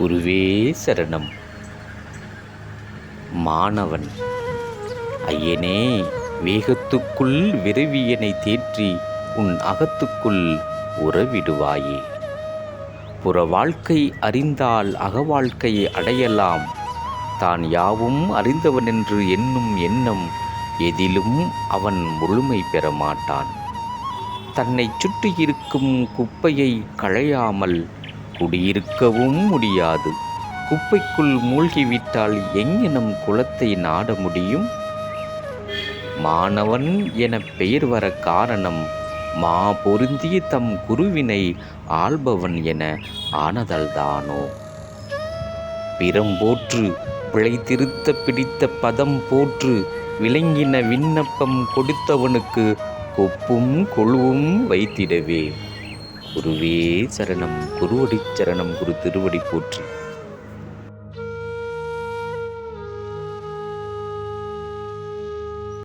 குருவே சரணம். மாணவன் ஐயனே வேகத்துக்குள் விரவியனை தேற்றி உன் அகத்துக்குள் உறவிடுவாயே. புற வாழ்க்கை அறிந்தால் அகவாழ்க்கையை அடையலாம். தான் யாவும் அறிந்தவனென்று எண்ணும் எண்ணம் எதிலும் அவன் முழுமை பெற மாட்டான் தன்னை சுற்றியிருக்கும் குப்பையை களையாமல் குடியிருக்கவும் முடியாது. குப்பைக்குள் மூழ்கிவிட்டால் எங்ஙனம் குளத்தை நாட முடியும்? மாணவன் என பெயர் வர காரணம் மா பொருந்திய தம் குருவினை ஆள்பவன் என ஆனதல்தானோ பிறம் போற்று பிழை திருத்த பிடித்த பதம் போற்று விளங்கின விண்ணப்பம் கொடுத்தவனுக்கு கொப்பும் கொழுவும் வைத்திடவே. குருவே சரணம். குருவடி சரணம் குரு திருவடி போற்றி.